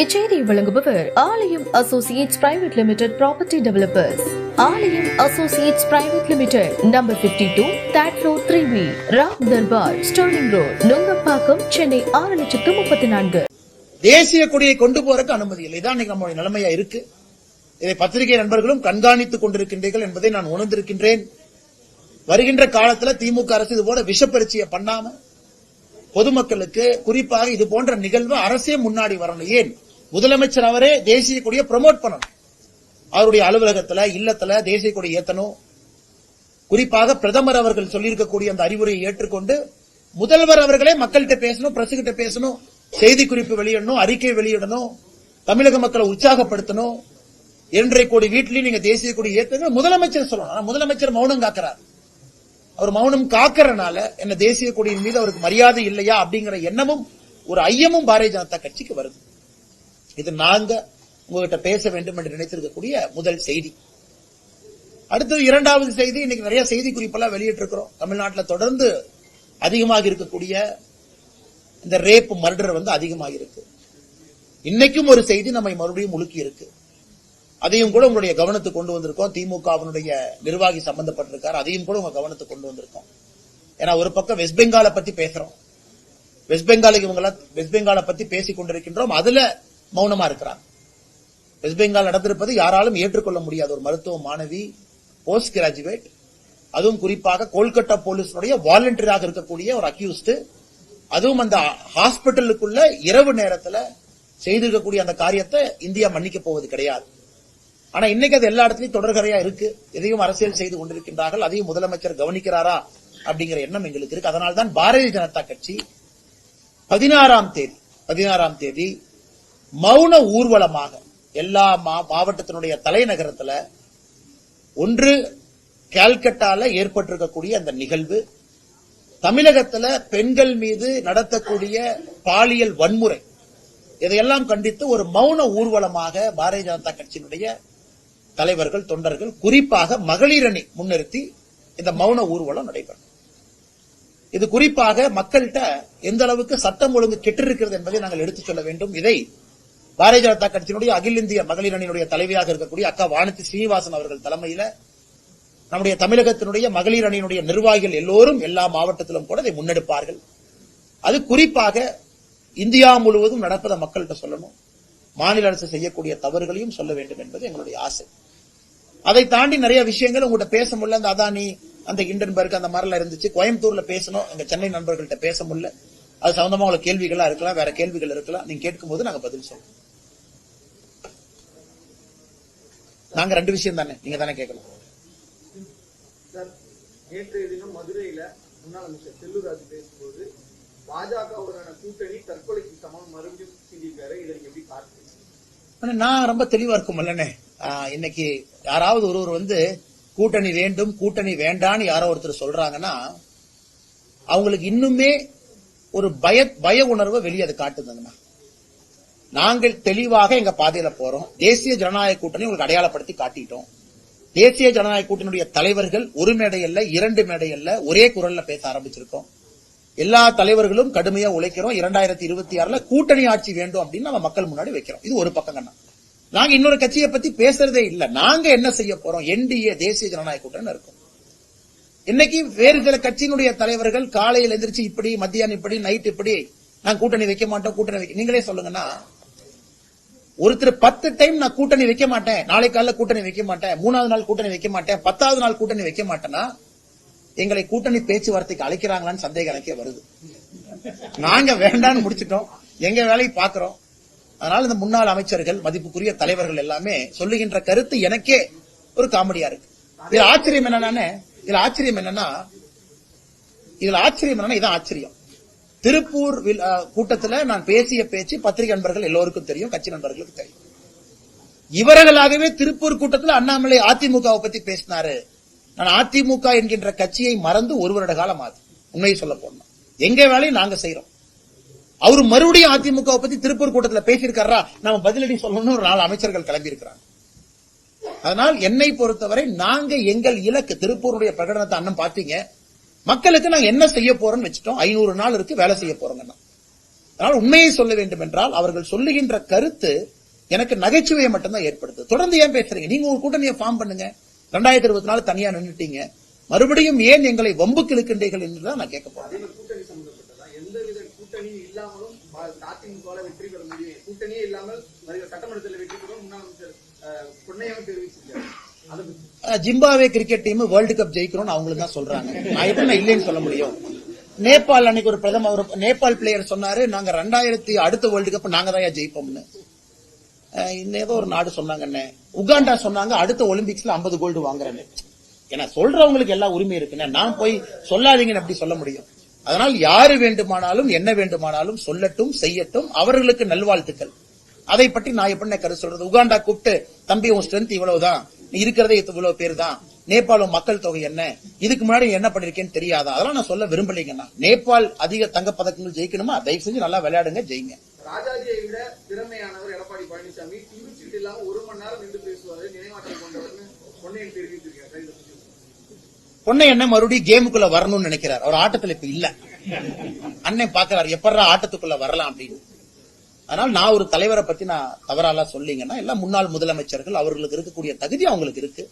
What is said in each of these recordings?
இச்செய்தி வழங்குபவர் Aalayam associates private limited property developers. Aalayam associates private limited number 52 two that road three B Ram Darbar Sterling road Nungambakkam Chennai ஆறு லட்சத்து முப்பத்தி நான்கு. தேசிய கொடியை கொண்டு போறதுக்கு அனுமதி இல்லை. இதான் இன்னைக்கு நம்மளுடைய நிலைமையா இருக்கு. இதை பத்திரிகை நண்பர்களும் கண்காணித்துக் கொண்டிருக்கின்றீர்கள் என்பதை நான் உணர்ந்திருக்கின்றேன். வருகின்ற காலத்துல திமுக அரசு இது போல விஷப்பரிச்சையை பண்ணாம பொதுமக்களுக்கு குறிப்பாக இது போன்ற நிகழ்வு அரசே முன்னாடி வரணும். ஏன்? முதலமைச்சர் அவரே தேசிய கொடியை ப்ரமோட் பண்ணணும். அவருடைய அலுவலகத்துல இல்லத்துல தேசிய கொடி ஏத்தணும். குறிப்பாக பிரதமர் அவர்கள் சொல்லியிருக்கக்கூடிய அந்த அறிவுரையை ஏற்றுக்கொண்டு முதல்வர் அவர்களே மக்கள்கிட்ட பேசணும் பிரஸ் கிட்ட பேசணும் செய்தி குறிப்பு வெளியிடணும் அறிக்கை வெளியிடணும் தமிழக மக்களை உற்சாகப்படுத்தணும். இரண்டரை கோடி வீட்டிலையும் நீங்க தேசிய கொடி ஏத்துங்க. முதலமைச்சர் சொல்லணும். முதலமைச்சர் மௌனம் காக்கிறார். அவர் மௌனம் காக்கறனால என்ன தேசிய கொடியின் மீது அவருக்கு மரியாதை இல்லையா அப்படிங்கிற எண்ணமும் ஒரு ஐயமும் பாரதிய ஜனதா கட்சிக்கு வருது. இது நாங்க உங்ககிட்ட பேச வேண்டும் என்று நினைத்திருக்கக்கூடிய முதல் செய்தி. அடுத்தது இரண்டாவது செய்தி இன்னைக்கு நிறைய செய்தி குறிப்பெல்லாம் வெளியிட்டிருக்கிறோம். தமிழ்நாட்டில் தொடர்ந்து அதிகமாக இருக்கக்கூடிய இந்த ரேப் மர்டர் வந்து அதிகமாக இருக்கு இன்னைக்கும் ஒரு செய்தி நம்மை மறுபடியும் முழுக்கி இருக்கு. அதையும் கூட உங்களுடைய கவனத்துக்கு கொண்டு வந்திருக்கோம். திமுகவினுடைய நிர்வாகி சம்பந்தப்பட்டிருக்காரு. அதையும் கூட உங்க கவனத்துக்கு கொண்டு வந்திருக்கோம். ஏன்னா ஒரு பக்கம் வெஸ்ட் பெங்காலை பத்தி பேசுறோம். வெஸ்ட் பெங்காலுக்கு இவங்க வெஸ்ட் பெங்காலை பத்தி பேசிக் கொண்டிருக்கின்றோம். அதுல மௌனமா இருக்கிறாங்க. வெஸ்ட் பெங்கால் நடந்திருப்பது யாராலும் ஏற்றுக்கொள்ள முடியாத. ஒரு மருத்துவ மாணவி போஸ்ட் கிராஜுவேட் அதுவும் குறிப்பாக கோல்கட்டா போலீஸினுடைய வாலண்டியராக இருக்கக்கூடிய ஒரு அக்யூஸ்ட் அதுவும் அந்த ஹாஸ்பிட்டலுக்குள்ள இரவு நேரத்தில் செய்திருக்கக்கூடிய அந்த காரியத்தை இந்தியா மன்னிக்க போவது கிடையாது. ஆனா இன்னைக்கு அது எல்லா இடத்துலயும் தொடர்கரையா இருக்கு. எதையும் அரசியல் செய்து கொண்டிருக்கின்றார்கள். அதையும் முதலமைச்சர் கவனிக்கிறாரா அப்படிங்கிற எண்ணம் எங்களுக்கு இருக்கு. அதனால்தான் பாரதிய ஜனதா கட்சி பதினாறாம் தேதி பதினாறாம் தேதி மௌன ஊர்வலமாக எல்லா மா- மாவட்டத்தினுடைய தலைநகரத்துல ஒன்று கேல்கட்டால ஏற்பட்டிருக்கக்கூடிய அந்த நிகழ்வு. தமிழகத்துல பெண்கள் மீது நடத்தக்கூடிய பாலியல் வன்முறை. இதையெல்லாம் கண்டித்து ஒரு மௌன ஊர்வலமாக பாரதிய ஜனதா கட்சியினுடைய தலைவர்கள் தொண்டர்கள் குறிப்பாக மகளிர் அணி முன்னிறுத்தி இந்த மௌன ஊர்வலம் நடைபெறும். இது குறிப்பாக மக்கள்கிட்ட எந்த அளவுக்கு சட்டம் ஒழுங்கு கெட்டிருக்கிறது என்பதை நாங்கள் எடுத்துச் சொல்ல வேண்டும். இதை பாரதிய ஜனதா கட்சியினுடைய அகில இந்திய மகளிர் அணியினுடைய தலைவியாக இருக்கக்கூடிய அக்கா வானதி ஸ்ரீனிவாசன் அவர்கள் தலைமையில நம்முடைய தமிழகத்தினுடைய மகளிர் அணியினுடைய நிர்வாகிகள் எல்லோரும் எல்லா மாவட்டத்திலும் கூட இதை முன்னெடுப்பார்கள். அது குறிப்பாக இந்தியா முழுவதும் நடப்பதை மக்கள்கிட்ட சொல்லணும். மாநில அரசு செய்யக்கூடிய தவறுகளையும் சொல்ல வேண்டும் என்பது எங்களுடைய ஆசை. அதை தாண்டி நிறைய விஷயங்கள் உங்கள்கிட்ட பேச முடியல. அந்த அதானி அந்த இண்டன்பர்க் அந்த மாதிரிலாம் இருந்துச்சு. கோயம்புத்தூர்ல பேசணும். எங்க சென்னை நண்பர்கள்ட்ட பேச முடியல. அது சம்பந்தமா உள்ள கேள்விகளா இருக்கலாம். வேற கேள்விகள் இருக்கலாம். நீங்க கேட்கும்போது நாங்க பதில் சொல்றோம். நாங்க ரெண்டு விஷயம் தானே. நீங்க தானே கேட்கலாம் நேற்றைய தினம் மதுரையில முன்னாள் அமைச்சர் செல்லூராஜ் பேசும்போது பாஜகவுடனான கூட்டணி தற்கொலைக்கு சமம் மறுபடியும் சிந்திக்காரு இதை எப்படி பார்க்க நான் ரொம்ப தெளிவா இருக்கும் இல்லனே இன்னைக்கு யாராவது ஒருவர் வந்து கூட்டணி வேண்டும் கூட்டணி வேண்டான்னு யாரோ ஒருத்தர் சொல்றாங்கன்னா அவங்களுக்கு இன்னுமே ஒரு பய பய உணர்வை வெளியே அது காட்டுதுங்கண்ணா. நாங்கள் தெளிவாக எங்க பாதையில போறோம். தேசிய ஜனநாயக கூட்டணி உங்களுக்கு அடையாளப்படுத்தி காட்டிட்டோம். தேசிய ஜனநாயக கூட்டணியுடைய தலைவர்கள் ஒரு மேடையல்ல இரண்டு மேடையல்ல ஒரே குரல்ல பேச ஆரம்பிச்சிருக்கோம். எல்லா தலைவர்களும் கடுமையா உழைக்கிறோம். இரண்டாயிரத்தி இருபத்தி ஆறுல கூட்டணி ஆட்சி வேண்டும் அப்படின்னு நம்ம மக்கள் முன்னாடி வைக்கிறோம். இது ஒரு பக்கம் கண்ணா. நாங்க இன்னொரு கட்சியை பத்தி பேசுறதே இல்ல. நாங்க என்ன செய்ய போறோம்? என்டிஏ தேசிய ஜனநாயக கூட்டணி இருக்கும். இன்னைக்கு வேறு சில கட்சியினுடைய தலைவர்கள் காலையில் எந்திரிச்சு இப்படி மத்தியானம் இப்படி நைட் இப்படி நான் கூட்டணி வைக்க மாட்டோம் கூட்டணி வைக்க நீங்களே சொல்லுங்கன்னா ஒருத்தர் பத்து டைம் நான் கூட்டணி வைக்க மாட்டேன். நாளை காலைல கூட்டணி வைக்க மாட்டேன். மூணாவது நாள் கூட்டணி வைக்க மாட்டேன். பத்தாவது நாள் கூட்டணி வைக்க மாட்டேன்னா எங்களை கூட்டணி பேச்சுவார்த்தைக்கு அழைக்கிறாங்களான்னு சந்தேகம் எனக்கே வருது. நாங்க வேண்டான்னு முடிச்சிட்டோம். எங்க வேலையை பாக்குறோம் அதனால இந்த முன்னாள் அமைச்சர்கள் மதிப்புக்குரிய தலைவர்கள் எல்லாமே சொல்லுகின்ற கருத்து எனக்கே ஒரு காமெடியா இருக்கு. இதுல ஆச்சரியம் என்னன்னா இதுல ஆச்சரியம் என்னன்னா இதுல ஆச்சரியம் என்னன்னா இதான் ஆச்சரியம். திருப்பூர் கூட்டத்துல நான் பேசிய பேச்சு பத்திரிகை நண்பர்கள் எல்லோருக்கும் தெரியும் கட்சி நண்பர்களுக்கு தெரியும். இவர்களாகவே திருப்பூர் கூட்டத்தில் அண்ணாமலை அதிமுகவை பத்தி பேசினாரு. நான் அதிமுக என்கின்ற கட்சியை மறந்து ஒரு வருட காலம் ஆகுது உண்மையை சொல்ல போனா. எங்க வேலையும் நாங்க செய்யறோம் அவர் மறுபடியும் அதிமுக பத்தி திருப்பூர் கூட்டத்தில் பேசியிருக்காரா? நாம பதிலடி சொல்லணும்னு ஒரு நாலு அமைச்சர்கள் கிளம்பி இருக்கிறாங்க அதனால் என்னை பொறுத்தவரை நாங்க எங்கள் இலக்கு திருப்பூருடைய பிரகடனத்தை அண்ணன் பாத்தீங்க மக்களுக்கு நாங்க என்ன செய்ய போறோம்னு வச்சுட்டோம். ஐநூறு நாள் இருக்கு வேலை செய்ய போறோங்கன்னா ஆனால் உண்மையை சொல்ல வேண்டும் என்றால் அவர்கள் சொல்லுகின்ற கருத்து எனக்கு நகைச்சுவையை மட்டும்தான் ஏற்படுத்து தொடர்ந்து ஏன் பேசுறீங்க? நீங்க ஒரு கூட்டணியை ஃபார்ம் பண்ணுங்க. ரெண்டாயிரத்தி இருபத்தி நாலு தனியா நின்னுட்டீங்க. மறுபடியும் ஏன் எங்களை வம்புக்கு இழுக்கின்றீர்கள் என்றுதான் நான் கேட்க போறேன். Zimbabwe cricket team world cup ஜெயிக்கணும்னு அவங்களுக்கு தான் சொல்றாங்க. நான் எப்படி நான் இல்லைன்னு சொல்ல முடியும்? நேபாள் அன்னைக்கு ஒரு பிரதமர் நேபாள் பிளேயர் சொன்னாரு நாங்க ரெண்டாயிரத்தி அடுத்த வேர்ல்டு கப் நாங்க தான் ஜெயிப்போம்னு. ஏதோ ஒரு நாடு சொன்னாங்கன்னு உகாண்டா சொன்னாங்க அடுத்த ஒலிம்பிக்ஸ்ல 50 கோல்டு வாங்குறேன்னு. ஏன்னா சொல்றவங்களுக்கு எல்லா உரிமை இருக்குன்னு நான் போய் சொல்லாதீங்கன்னு அப்படி சொல்ல முடியும்? அதனால் யாரு வேண்டுமானாலும் என்ன வேண்டுமானாலும் சொல்லட்டும் செய்யட்டும். அவர்களுக்கு நல்வாழ்த்துக்கள். அதை பற்றி நான் எப்படி கருத்து சொல்றது? உகாண்டா கூப்பிட்டு தம்பி உன் ஸ்ட்ரென்த் இவ்வளவுதான். நீ இருக்கிறதே இவ்வளவு பேர் தான் நேபாளம் மக்கள் தொகை என்ன? இதுக்கு முன்னாடி என்ன பண்ணிருக்கேன்னு தெரியாதா? அதெல்லாம் நான் சொல்ல விரும்பலைங்கண்ணா. நேபாள் அதிக தங்க பதக்கங்கள் ஜெயிக்கணுமா? தயவு செஞ்சு நல்லா விளையாடுங்க ஜெயிங்க. ராஜாஜியை விட திறமையானவர் பழனிசாமி டிவி சீட் இல்லாம ஒரு மணி நேரம் நின்று பேசுவாரு. நினைவாற்றல் கொண்டவர்னு பொன்னையன் தெரிவித்திருக்காரு பொண்ணை என்ன மறுபடியும் கேமுக்குள்ள வரணும்னு நினைக்கிறார். அவர் ஆட்டத்துல இப்ப இல்ல. அண்ணன் பாக்குறாரு எப்படா ஆட்டத்துக்குள்ள வரலாம் அப்படின்னு. அதனால நான் ஒரு தலைவரை பத்தி நான் தவறாலாம் சொல்லிங்கன்னா எல்லாம் முன்னாள் முதலமைச்சர்கள் அவர்களுக்கு இருக்கக்கூடிய தகுதி அவங்களுக்கு இருக்கு.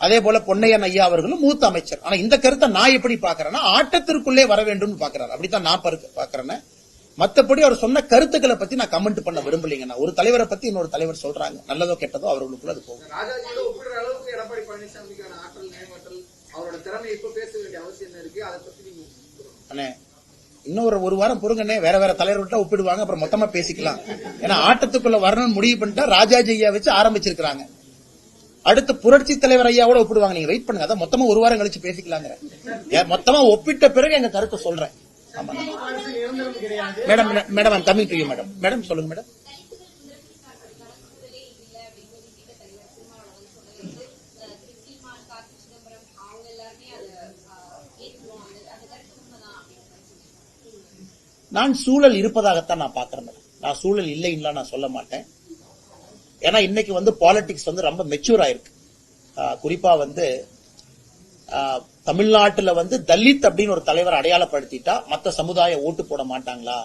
அதே போல பொன்னையன் ஐயா அவர்களும் மூத்த அமைச்சர். ஆனா இந்த கருத்தை நான் எப்படி பாக்குறேன்னா ஆட்டத்திற்குள்ளே வர வேண்டும் பாக்குறாரு அப்படித்தான் நான் பாக்குறேன்னு மத்தபடி அவர் சொன்ன கருத்துக்களை பத்தி நான் கமெண்ட் பண்ண விரும்பலைங்கண்ணா ஒரு தலைவரை பத்தி இன்னொரு தலைவர் சொல்றாங்க. நல்லதோ கெட்டதோ அவர்களுக்குள்ள அது போகும். அண்ணே இன்னும் ஒரு ஒரு வாரம் பொறுங்கண்ணே. வேற வேற தலைவர்கள்ட்ட ஒப்பிடுவாங்க. அப்புறம் மொத்தமா பேசிக்கலாம். ஏன்னா ஆட்டத்துக்குள்ள வரணும்னு முடிவு பண்ணிட்டா ராஜாஜி ஐயா வச்சு ஆரம்பிச்சிருக்காங்க அடுத்து புரட்சி தலைவர் ஐயாவோட ஒப்பிடுவாங்க. நீங்க வெயிட் பண்ணுங்க. அதான் மொத்தமா ஒரு வாரம் கழிச்சு பேசிக்கலாங்கிற. ஏன் மொத்தமா ஒப்பிட்ட பிறகு எங்க கருத்தை சொல்றேன். ஆமா. மேடம் மேடம் தமிழ் பிரியும் மேடம் மேடம் சொல்லுங்க மேடம் நான் சூழல் இருப்பதாகத்தான் நான் பாக்குறேன் மேடம் நான் சூழல் இல்லைன்னா நான் சொல்ல மாட்டேன். ஏன்னா இன்னைக்கு வந்து பாலிடிக்ஸ் வந்து ரொம்ப மெச்சூர் ஆயிருக்கு. குறிப்பா வந்து தமிழ்நாட்டுல வந்து தலித் அப்படின்னு ஒரு தலைவர் அடையாளப்படுத்திட்டா மத்த சமுதாயம் ஓட்டு போட மாட்டாங்களா?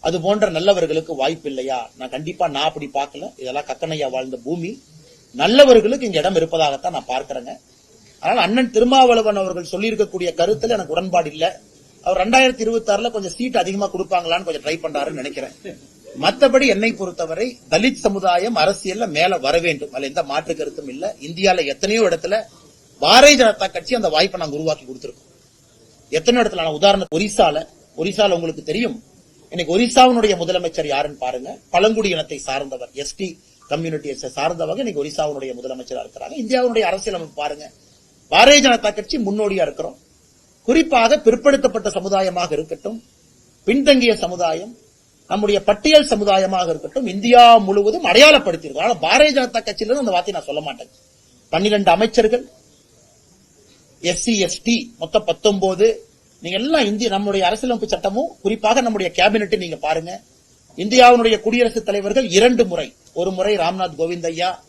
அது போன்ற நல்லவர்களுக்கு வாய்ப்பு இல்லையா? நான் கண்டிப்பா நான் அப்படி பார்க்கல. இதெல்லாம் கக்கனையா வாழ்ந்த பூமி. நல்லவர்களுக்கு இங்க இடம் இருப்பதாகத்தான் நான் பார்க்கிறேங்க. ஆனால் அண்ணன் திருமாவளவன் அவர்கள் சொல்லியிருக்கக்கூடிய கருத்துல எனக்கு உடன்பாடு இல்ல. அவர் ரெண்டாயிரத்தி இருபத்தி ஆறுல கொஞ்சம் சீட் அதிகமா கொடுப்பாங்களான்னு கொஞ்சம் ட்ரை பண்றாருன்னு நினைக்கிறேன். மத்தபடி என்னை பொறுத்தவரை தலித் சமுதாயம் அரசியல்ல மேல வர வேண்டும். அதுல எந்த மாற்று கருத்தும் இல்ல. இந்தியால எத்தனையோ இடத்துல பாரதிய ஜனதா கட்சி அந்த வாய்ப்பை நாங்க உருவாக்கி கொடுத்திருக்கோம். எத்தனை இடத்துல? நான் உதாரணம் ஒரிசால ஒரிசால உங்களுக்கு தெரியும். இன்னைக்கு ஒரிசாவினுடைய முதலமைச்சர் யாருன்னு பாருங்க. பழங்குடி இனத்தை சார்ந்தவர் எஸ்டி கம்யூனிட்டியை சார்ந்தவங்க இன்னைக்கு ஒரிசாவினுடைய முதலமைச்சரா இருக்கிறாங்க. இந்தியாவுடைய அரசியலமைப்பு பாருங்க. பாரதிய ஜனதா கட்சி முன்னோடியா இருக்கிறோம். குறிப்பாக பிற்படுத்தப்பட்ட சமுதாயமாக இருக்கட்டும் பின்தங்கிய சமுதாயம் நம்முடைய பட்டியல் சமுதாயமாக இருக்கட்டும் இந்தியா முழுவதும் அடையாளப்படுத்தியிருக்கோம். ஆனா பாரதிய ஜனதா கட்சியிலிருந்து அந்த வார்த்தையை நான் சொல்ல மாட்டேன். பன்னிரண்டு அமைச்சர்கள் எஸ்சி எஸ்டி மொத்தம் பத்தொன்பது நீங்க எல்லாம் இந்திய நம்முடைய அரசியலமைப்பு சட்டமும் குறிப்பாக நம்முடைய கேபினெட் நீங்க பாருங்க. இந்தியாவினுடைய குடியரசுத் தலைவர்கள் இரண்டு முறை. ஒரு முறை ராம்நாத் கோவிந்த் ஐயா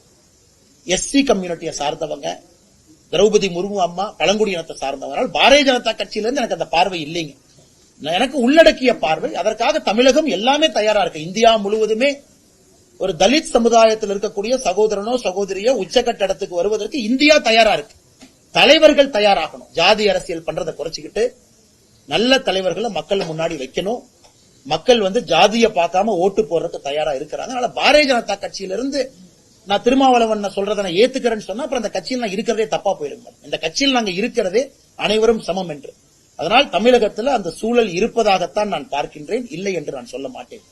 எஸ்சி கம்யூனிட்டியை சார்ந்தவங்க. திரௌபதி முர்மு அம்மா பழங்குடி இனத்தை சார்ந்தவர்கள். பாரதிய ஜனதா கட்சியிலிருந்து எனக்கு அந்த பார்வை இல்லைங்க. நான் எனக்கு உள்ளடக்கிய பார்வை. அதற்காக தமிழகம் எல்லாமே தயாரா இருக்கு. இந்தியா முழுவதுமே ஒரு தலித் சமுதாயத்தில் இருக்கக்கூடிய சகோதரனோ சகோதரியோ உச்சக்கட்ட இடத்துக்கு வருவதற்கு இந்தியா தயாரா இருக்கு. தலைவர்கள் தயாராகணும். ஜாதி அரசியல் பண்றதை குறைச்சிக்கிட்டு நல்ல தலைவர்களை மக்கள் முன்னாடி வைக்கணும். மக்கள் வந்து ஜாதியை பார்க்காம ஓட்டு போடுறதுக்கு தயாரா இருக்கிறாங்க. அதனால பாரதிய ஜனதா கட்சியிலிருந்து நான் திருமாவளவன் சொல்றதை நான் ஏத்துக்கிறேன்னு சொன்னா அப்புறம் அந்த கட்சியில் நான் இருக்கிறதே தப்பா போயிருங்க இந்த கட்சியில் நாங்க இருக்கிறதே அனைவரும் சமம் என்று. அதனால் தமிழகத்துல அந்த சூழல் இருப்பதாகத்தான் நான் பார்க்கின்றேன். இல்லை என்று நான் சொல்ல மாட்டேன்.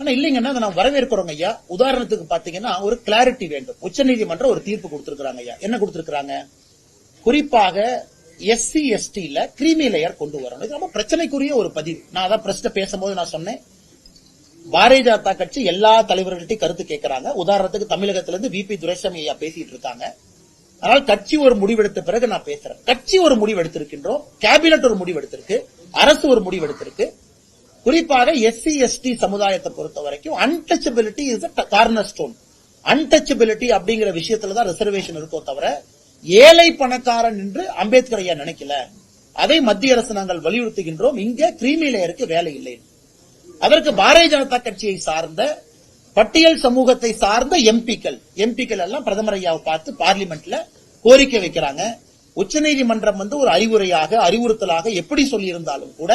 ஆனா இல்லைங்கன்னா அதை நான் வரவேற்கிறோங்க ஐயா. உதாரணத்துக்கு பாத்தீங்கன்னா ஒரு கிளாரிட்டி வேண்டும். உச்சநீதிமன்றம் ஒரு தீர்ப்பு கொடுத்திருக்காங்க ஐயா. என்ன கொடுத்திருக்காங்க குறிப்பாக எஸ்சி எஸ்டில கிரீமி லேயர் கொண்டு வரணும். இது ரொம்ப பிரச்சனைக்குரிய ஒரு பதிவு. நான் அதான் பிரஸ்ட பேசும்போது நான் சொன்னேன். பாரதிய ஜனதா கட்சி எல்லா தலைவர்கள்ட்டையும் கருத்து கேட்கிறாங்க. உதாரணத்துக்கு தமிழகத்திலிருந்து விபி துரைசாமி ஐயா பேசிட்டு இருக்காங்க. அதனால் கட்சி ஒரு முடிவெடுத்த பிறகு நான் பேசுறேன். கட்சி ஒரு முடிவு எடுத்திருக்கின்றோம் கேபினட் ஒரு முடிவு எடுத்திருக்கு அரசு ஒரு முடிவு எடுத்திருக்கு குறிப்பாக எஸ்சி எஸ்டி சமுதாயத்தை பொறுத்த வரைக்கும் untouchability is corner stone untouchability அப்படிங்கிற விஷயத்துல தான் ரிசர்வேஷன் இருக்கோ தவிர ஏழை பணக்காரன் என்று அம்பேத்கர் ஐயா நினைக்கல. அதை மத்திய அரசு நாங்கள் வலியுறுத்துகின்றோம். இங்க கிரீமி லேயருக்கு வேலை இல்லை. அதற்கு பாரதிய ஜனதா கட்சியை சார்ந்த பட்டியல் சமூகத்தை சார்ந்த எம்பிக்கள் எம்பிக்கள் எல்லாம் பிரதமர் ஐயாவை பார்த்து பார்லிமெண்ட்ல கோரிக்கை வைக்கிறாங்க. உச்சநீதிமன்றம் வந்து ஒரு அறிவுரையாக அறிவுறுத்தலாக எப்படி சொல்லியிருந்தாலும் கூட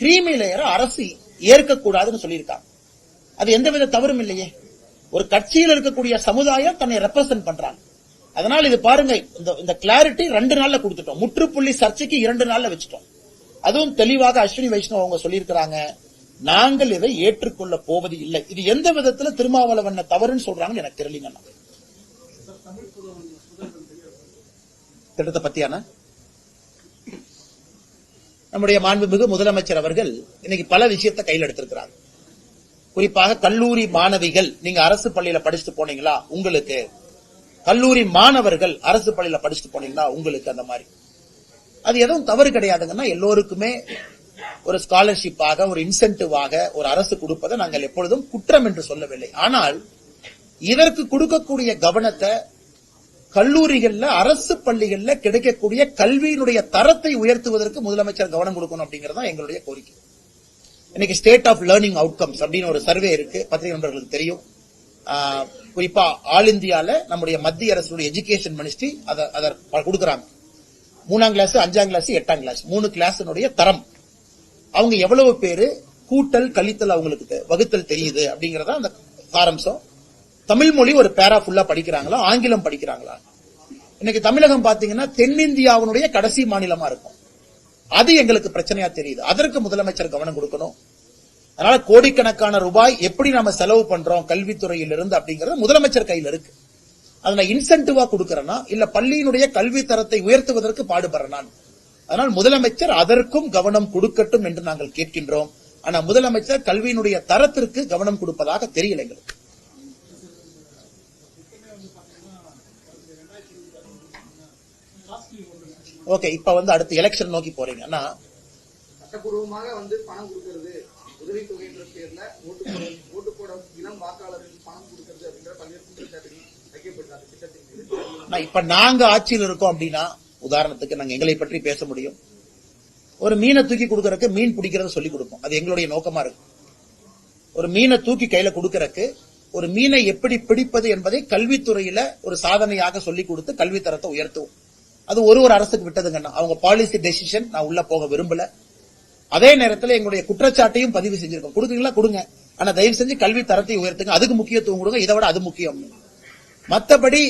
கிரீமி லேயரை அரசு ஏற்கக்கூடாதுன்னு சொல்லியிருக்காங்க. அது எந்தவித தவறும் இல்லையே. ஒரு கட்சியில் இருக்கக்கூடிய சமுதாயம் தன்னை ரெப்ரசென்ட் பண்றாங்க. அதனால இது பாருங்க இந்த இந்த கிளாரிட்டி ரெண்டு நாள்ல கொடுத்துட்டோம். முற்றுப்புள்ளி சர்ச்சைக்கு இரண்டு நாள்ல வச்சுட்டோம். அதுவும் தெளிவாக அஸ்வினி வைஷ்ணவ் அவங்க சொல்லியிருக்கிறாங்க நாங்கள் இதை ஏற்றுக்கொள்ள போவது இல்லை. இது எந்த விதத்துல திருமாவளவன் தவறுன்னு சொல்றாங்கன்னு எனக்கு தெரியலீங்கண்ணா திட்டத்தை பத்தியான நம்முடைய மாண்புமிகு முதலமைச்சர் அவர்கள் இன்னைக்கு பல விஷயத்தை கையில் எடுத்திருக்கிறாங்க குறிப்பாக கல்லூரி மாணவிகள் நீங்க அரசு பள்ளியில படிச்சுட்டு போனீங்களா? உங்களுக்கு. கல்லூரி மாணவர்கள் அரசு பள்ளியில படிச்சுட்டு போனீங்களா? உங்களுக்கு அந்த மாதிரி. அது எதுவும் தவறு கிடையாதுங்கன்னா எல்லோருக்குமே ஒரு ஸ்காலர்ஷிப்பாக ஒரு இன்சென்டிவாக ஒரு அரசு கொடுப்பதை நாங்கள் எப்பொழுதும் குற்றம் என்று சொல்லவில்லை. ஆனால் இதற்கு கொடுக்கக்கூடிய கவனத்தை கல்லூரிகள்ல அரசு பள்ளிகள்ல கிடைக்கக்கூடிய கல்வியினுடைய தரத்தை உயர்த்துவதற்கு முதலமைச்சர் கவனம் கொடுக்கணும் அப்படிங்கறதா தான் எங்களுடைய கோரிக்கை. இன்னைக்கு ஸ்டேட் ஆஃப் லேர்னிங் அவுட்கம்ஸ் அப்படின்னு ஒரு சர்வே இருக்கு. பத்திரிகை நண்பர்களுக்கு தெரியும். குறிப்பா ஆல் இந்தியால நம்முடைய மத்திய அரசுடைய எஜுகேஷன் மினிஸ்ட்ரி அதை அதை கொடுக்குறாங்க. மூணாம் கிளாஸ் அஞ்சாம் கிளாஸ் எட்டாம் கிளாஸ் மூணு கிளாஸினுடைய தரம். அவங்க எவ்வளவு பேரு கூட்டல் கழித்தல் அவங்களுக்கு தெ- வகுத்தல் தெரியுது அப்படிங்கறத அந்த சாரம்சம். தமிழ் மொழி ஒரு பேரா ஃபுல்லா படிக்கிறாங்களா? ஆங்கிலம் படிக்கிறாங்களா? இன்னைக்கு தமிழகம் பாத்தீங்கன்னா தென்னிந்தியாவினுடைய கடைசி மாநிலமா இருக்கும். அது எங்களுக்கு பிரச்சனையா தெரியுது. அதற்கு முதலமைச்சர் கவனம் கொடுக்கணும். அதனால கோடிக்கணக்கான ரூபாய் எப்படி நம்ம செலவு பண்றோம் கல்வித்துறையில் இருந்து அப்படிங்கறது முதலமைச்சர் கையில இருக்கு. அதை நான் இன்சென்டிவா கொடுக்கறேன்னா இல்ல பள்ளியினுடைய கல்வி தரத்தை உயர்த்துவதற்கு பாடுபடுறேன் அதனால் முதலமைச்சர் அதற்கும் கவனம் கொடுக்கட்டும் என்று நாங்கள் கேட்கின்றோம். ஆனா முதலமைச்சர் கல்வியினுடைய தரத்திற்கு கவனம் கொடுப்பதாக தெரியல எங்களுக்கு. ஓகே இப்ப வந்து அடுத்து எலெக்ஷன் நோக்கி போறீங்க. ஆனா சட்டப்பூர்வமாக வந்து பணம் கொடுக்கறது உதவித்தொகை என்ற பேர்ல ஓட்டு போட ஓட்டு போட இளம் வாக்காளர்களுக்கு பணம் கொடுக்கறது அப்படின்ற பல்வேறு குற்றச்சாட்டுகள் திட்டத்தின் இப்ப நாங்க ஆட்சியில் இருக்கோம் அப்படின்னா உதாரணத்துக்கு நாங்க எங்களை பற்றி பேச முடியும். ஒரு மீனை தூக்கி கொடுக்கறதுக்கு மீன் பிடிக்கிறத சொல்லி கொடுப்போம். அது எங்களுடைய நோக்கமா இருக்கு ஒரு மீனை தூக்கி கையில கொடுக்கறதுக்கு ஒரு மீனை எப்படி பிடிப்பது என்பதை கல்வித்துறையில ஒரு சாதனையாக சொல்லி கொடுத்து கல்வி தரத்தை உயர்த்துவோம். அது ஒரு ஒரு அரசுக்கு விட்டதுங்கண்ணா. அவங்க பாலிசி டெசிஷன் நான் உள்ள போக விரும்பல. அதே நேரத்தில் எங்களுடைய குற்றச்சாட்டையும் பதிவு செஞ்சிருக்கோம். கொடுக்குறீங்களா? கொடுங்க. ஆனா தயவு செஞ்சு கல்வி தரத்தை உயர்த்துங்க. அதுக்கு முக்கியத்துவம் கொடுங்க. இதை விட அது முக்கியம். மத்தபடி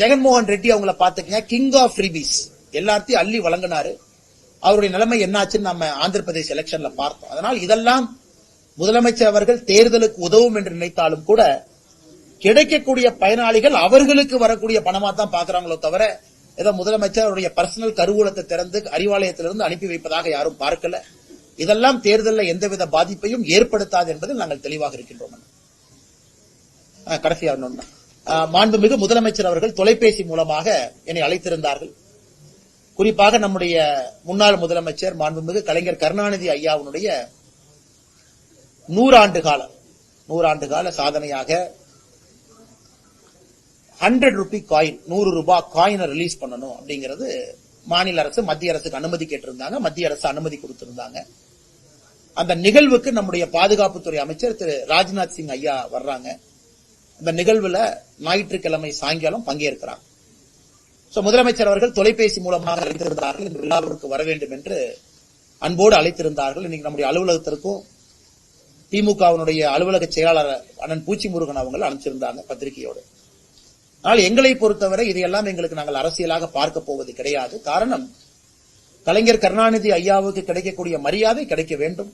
ஜெகன்மோகன் ரெட்டி அவங்கள பாத்துக்கங்க கிங் ஆஃப் ஃப்ரீபீஸ் எல்லாத்தையும் அள்ளி வழங்கினாரு. அவருடைய நிலைமை என்னாச்சுன்னு நம்ம ஆந்திர பிரதேஷ் எலெக்ஷன்ல பார்த்தோம். அதனால் இதெல்லாம் முதலமைச்சர் அவர்கள் தேர்தலுக்கு உதவும் என்று நினைத்தாலும் கூட கிடைக்கக்கூடிய பயனாளிகள் அவர்களுக்கு வரக்கூடிய பணமா தான் பாக்குறாங்களோ தவிர ஏதோ முதலமைச்சர் அவருடைய பர்சனல் கருவூலத்தை திறந்து அறிவாலயத்திலிருந்து அனுப்பி வைப்பதாக யாரும் பார்க்கல. இதெல்லாம் தேர்தலில் எந்தவித பாதிப்பையும் ஏற்படுத்தாது என்பதில் நாங்கள் தெளிவாக இருக்கின்றோம். கடைசியாக கடைசியா மாண்புமிகு முதலமைச்சர் அவர்கள் தொலைபேசி மூலமாக என்னை அழைத்திருந்தார்கள். குறிப்பாக நம்முடைய முன்னாள் முதலமைச்சர் மாண்புமிகு கலைஞர் கருணாநிதி ஐயாவுடைய நூறாண்டு கால நூறாண்டு கால சாதனையாக ஹண்ட்ரட் ருபி காயின் நூறு ரூபாய் காயினை ரிலீஸ் பண்ணணும் அப்படிங்கிறது மாநில அரசு மத்திய அரசுக்கு அனுமதி கேட்டிருந்தாங்க. மத்திய அரசு அனுமதி கொடுத்திருந்தாங்க. அந்த நிகழ்வுக்கு நம்முடைய பாதுகாப்புத்துறை அமைச்சர் திரு ராஜ்நாத் சிங் ஐயா வர்றாங்க. இந்த நிகழ்வுல ஞாயிற்றுக்கிழமை சாயங்காலம் பங்கேற்கிறாங்க சோ முதலமைச்சர் அவர்கள் தொலைபேசி மூலமாக அழைத்திருந்தார்கள். இந்த விழாவிற்கு வர வேண்டும் என்று அன்போடு அழைத்திருந்தார்கள். இன்னைக்கு நம்முடைய அலுவலகத்திற்கும் திமுகவினுடைய அலுவலக செயலாளர் அண்ணன் பூச்சி முருகன் அவங்க அனுப்பிச்சிருந்தாங்க பத்திரிகையோடு. ஆனால் எங்களை பொறுத்தவரை இதையெல்லாம் எங்களுக்கு நாங்கள் அரசியலாக பார்க்க போவது கிடையாது. காரணம் கலைஞர் கருணாநிதி ஐயாவுக்கு கிடைக்கக்கூடிய மரியாதை கிடைக்க வேண்டும்.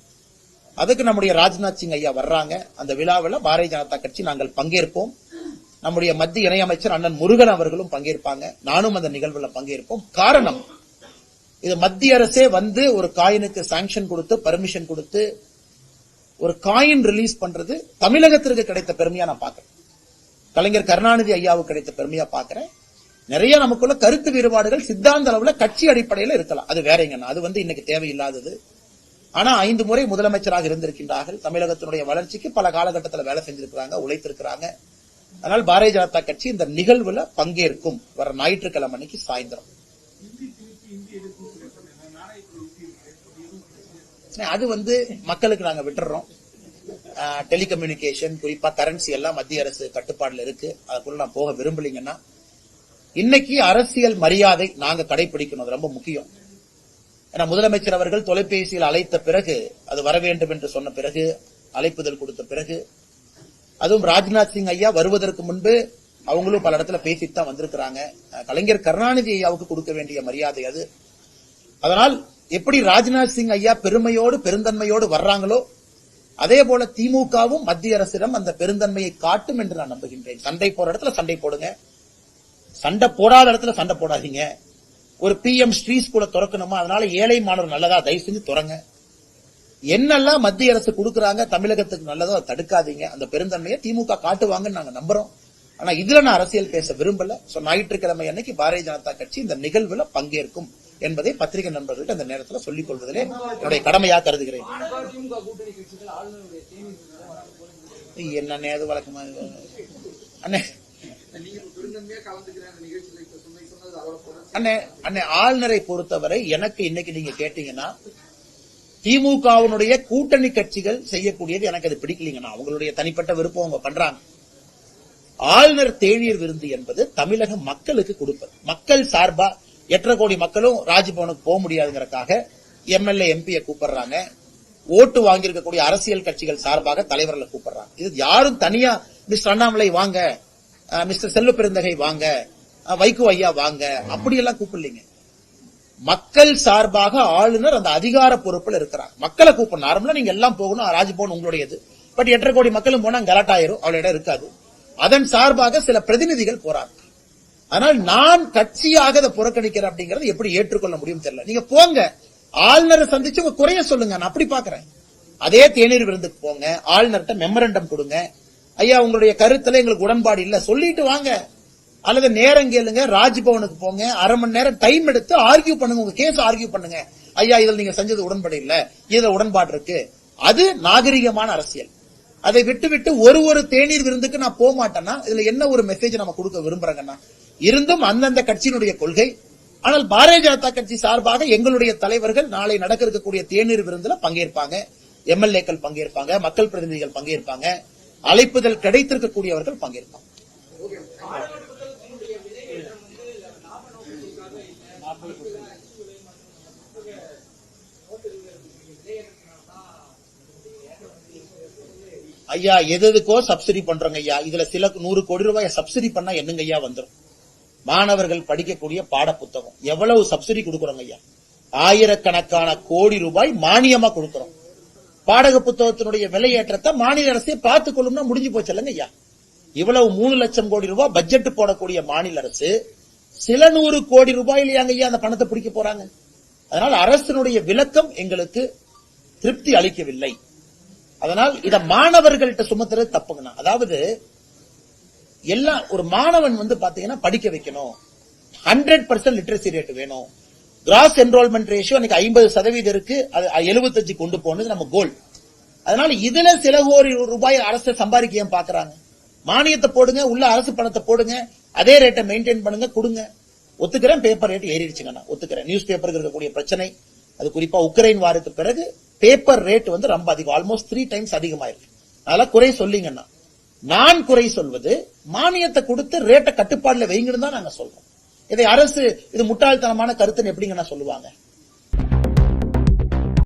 அதுக்கு நம்முடைய ராஜ்நாத் சிங் ஐயா வர்றாங்க. அந்த விழாவில் பாரதிய ஜனதா கட்சி நாங்கள் பங்கேற்போம். நம்முடைய மத்திய இணையமைச்சர் அண்ணன் முருகன் அவர்களும் பங்கேற்பாங்க. நானும் அந்த நிகழ்வுல பங்கேற்போம். காரணம் இது மத்திய அரசே வந்து ஒரு காயினுக்கு சாங்ஷன் கொடுத்து பர்மிஷன் கொடுத்து ஒரு காயின் ரிலீஸ் பண்றது தமிழகத்திற்கு கிடைத்த பெருமையா நான் பாக்குறேன் கலைஞர் கருணாநிதி ஐயாவுக்கு கிடைத்த பெருமையா பாக்குறேன். நிறைய நமக்குள்ள கருத்து வேறுபாடுகள் சித்தாந்த அளவுல கட்சி அடிப்படையில இருக்கலாம். அது வேறங்கண்ணா அது வந்து இன்னைக்கு தேவையில்லாதது. ஆனா ஐந்து முறை முதலமைச்சராக இருந்திருக்கின்றார்கள். தமிழகத்தினுடைய வளர்ச்சிக்கு பல காலகட்டத்தில் வேலை செஞ்சிருக்கிறாங்க உழைத்திருக்கிறாங்க. அதனால் பாரதிய ஜனதா கட்சி இந்த நிகழ்வுல பங்கேற்கும். வர ஞாயிற்றுக்கிழமை அன்னைக்கு சாயந்தரம். அது வந்து மக்களுக்கு நாங்க விட்டுறோம். டெலிகம்யூனிகேஷன் குறிப்பா கரன்சி எல்லாம் மத்திய அரசு கட்டுப்பாடுல இருக்கு. அதுக்குள்ள நான் போக விரும்பலீங்கன்னா இன்னைக்கு அரசியல் மரியாதை நாங்க கடைபிடிக்கணும். அது ரொம்ப முக்கியம். ஏன்னா முதலமைச்சர் அவர்கள் தொலைபேசியில் அழைத்த பிறகு அது வர வேண்டும் என்று சொன்ன பிறகு அழைப்புதல் கொடுத்த பிறகு அதுவும் ராஜ்நாத் சிங் ஐயா வருவதற்கு முன்பு அவங்களும் பல இடத்துல பேசித்தான் வந்திருக்கிறாங்க. கலைஞர் கருணாநிதி ஐயாவுக்கு கொடுக்க வேண்டிய மரியாதை அது. அதனால் எப்படி ராஜ்நாத் சிங் ஐயா பெருமையோடு பெருந்தன்மையோடு வர்றாங்களோ அதே போல திமுகவும் மத்திய அரசிடம் அந்த பெருந்தன்மையை காட்டும் என்று நான் நம்புகின்றேன். சண்டை போற இடத்துல சண்டை போடுங்க. சண்டை போடாத இடத்துல சண்டை போடாதீங்க. ஒரு பி எம் ஸ்ரீ ஸ்கூலை திறக்கணுமா? அதனால ஏழை மாணவர் நல்லதா? தயவு செஞ்சு துறங்க. என்னெல்லாம் மத்திய அரசு கொடுக்குறாங்க? தமிழகத்துக்கு நல்லதோ அதை தடுக்காதீங்க. அந்த பெருந்தன்மையை திமுக காட்டுவாங்கன்னு நாங்க நம்புறோம். ஆனா இதுல நான் அரசியல் பேச விரும்பல. சோ ஞாயிற்றுக்கிழமை அன்னைக்கு பாரதிய ஜனதா கட்சி இந்த நிகழ்வுல பங்கேற்கும். என்பதை பத்திரிகை நண்பர்கள்ட்ட அந்த நேரத்தில் சொல்லிக் கொள்வதிலே என்னுடைய கடமையாக கருதுகிறேன். என்ன கூட்டணி அது வழக்கமா? அண்ணே. அண்ணே அண்ணே ஆளுநரை பொறுத்தவரை எனக்கு இன்னைக்கு நீங்க கேட்டீங்கன்னா திமுகவினுடைய கூட்டணி கட்சிகள் செய்யக்கூடியது எனக்கு அது பிடிக்கலீங்கண்ணா. அவங்களுடைய தனிப்பட்ட விருப்பம் அவங்க பண்றாங்க. ஆளுநர் தேநீர் விருந்து என்பது தமிழக மக்களுக்கு கொடுப்பது. மக்கள் சார்பா எட்டரை கோடி மக்களும் ராஜ்பவனுக்கு போக முடியாதுங்கிறக்காக எம்எல்ஏ எம்பியை கூப்பிடுறாங்க. ஓட்டு வாங்கியிருக்கக்கூடிய அரசியல் கட்சிகள் சார்பாக தலைவர்களை கூப்பிடுறாங்க. இது யாரும் தனியா மிஸ்டர் அண்ணாமலை வாங்க மிஸ்டர் செல்வ பெருந்தகை வாங்க வைகோ ஐயா வாங்க அப்படியெல்லாம் கூப்பிடலீங்க. மக்கள் சார்பாக ஆளுநர் அந்த அதிகார பொறுப்புல இருக்கிறார். மக்களை கூப்பிடணும். நார்மலா நீங்க எல்லாம் போகணும் ராஜ்பவன் உங்களுடையது. பட் எட்டரை கோடி மக்களும் போனா கலாட்டாயிரும் அவ்வளவு இருக்காது. அதன் சார்பாக சில பிரதிநிதிகள் போறாங்க. ஆனால் நான் கட்சியாக அதை புறக்கணிக்கிறேன் அப்படிங்கறது எப்படி ஏற்றுக்கொள்ள முடியும் தெரியல. நீங்க போங்க. ஆளுநரை சந்திச்சு உங்க குறைய சொல்லுங்க. நான் அப்படி பாக்குறேன் அதே தேநீர் விருந்துக்கு போங்க. ஆளுநர்கிட்ட மெமரண்டம் கொடுங்க. ஐயா உங்களுடைய கருத்துல எங்களுக்கு உடன்பாடு இல்ல. சொல்லிட்டு வாங்க. அல்லது நேரம் கேளுங்க. ராஜ்பவனுக்கு போங்க. அரை மணி நேரம் டைம் எடுத்து ஆர்கியூ பண்ணுங்க. உங்க கேஸ் ஆர்கியூ பண்ணுங்க. ஐயா இதில் நீங்க செஞ்சது உடன்பாடு இல்ல. இதுல உடன்பாடு இருக்கு. அது நாகரிகமான அரசியல். அதை விட்டு விட்டு ஒரு ஒரு தேநீர் விருந்துக்கு நான் போக மாட்டேன்னா இதுல என்ன ஒரு மெசேஜ் நம்ம கொடுக்க விரும்புறாங்கன்னா இருந்தும் அந்தந்த கட்சியினுடைய கொள்கை. ஆனால் பாரதிய ஜனதா கட்சி சார்பாக எங்களுடைய தலைவர்கள் நாளை நடக்க இருக்கக்கூடிய தேநீர் விருந்துல பங்கேற்பாங்க. எம்எல்ஏக்கள் பங்கேற்பாங்க மக்கள் பிரதிநிதிகள் பங்கேற்பாங்க. அழைப்புதல் கிடைத்திருக்கக்கூடியவர்கள் பங்கேற்பாங்க. ஐயா எது எதுக்கோ சப்சிடி பண்றோங்க ஐயா. இதுல சில நூறு கோடி ரூபாய் சப்சிடி பண்ணா என்னங்க ஐயா வந்துரும்? மாணவர்கள் படிக்கக்கூடிய பாட புத்தகம் எவ்வளவு சப்சிடி கொடுக்கறோங்க ஐயா? ஆயிரக்கணக்கான கோடி ரூபாய் மானியமா கொடுக்கறோம். பாடக புத்தகத்தினுடைய விலையேற்றத்தை மாநில அரசே பார்த்துக் கொள்ளும்னா முடிஞ்சு போச்சு இல்லைங்க ஐயா? இவ்வளவு மூணு லட்சம் கோடி ரூபாய் பட்ஜெட் போடக்கூடிய மாநில அரசு சில நூறு கோடி ரூபாயிலேயாங்க ஐயா அந்த பணத்தை பிடிக்க போறாங்க? அதனால் அரசினுடைய விளக்கம் எங்களுக்கு திருப்தி அளிக்கவில்லை. அதனால் இத மாணவர்கள்ட்ட சுமத்துறது தப்புங்கண்ணா. அதாவது எல்லாம் ஒரு மாணவன் வந்து பாத்தீங்கன்னா படிக்க வைக்கணும். ஹண்ட்ரட் பர்சன்ட் லிட்ரஸி ரேட் வேணும். கிராஸ் என்ரோல்மெண்ட் ரேஷியோ இன்னைக்கு ஐம்பது சதவீதம் இருக்கு. அது எழுபத்தஞ்சு கொண்டு போனது நம்ம கோல் அதனால இதுல சில கோடி ரூபாய் அரசு சம்பாதிக்க ஏன் பாக்குறாங்க? மானியத்தை போடுங்க உள்ள அரசு பணத்தை போடுங்க அதே ரேட்டை மெயின்டைன் பண்ணுங்க கொடுங்க. ஒத்துக்கிறேன் பேப்பர் ரேட் ஏறிடுச்சுங்க நான். ஒத்துக்கிறேன். நியூஸ் பேப்பருக்கு இருக்கக்கூடிய பிரச்சனை. அது குறிப்பா உக்ரைன் வாருக்கு பிறகு பேப்பர் ரேட் வந்து ரொம்ப அதிகம். ஆல்மோஸ்ட் த்ரீ டைம்ஸ் அதிகமாயிருக்கு. அதனால குறை சொல்லிங்கன்னா நான் குறை சொல்வது மானியத்தை கொடுத்து ரேட்டை கட்டுப்பாடுல வைங்கன்னு தான் நாங்க சொல்றோம். இதை அரசு இது முட்டாள்தனமான கருத்துன்னு எப்படிங்க நான் சொல்லுவாங்க?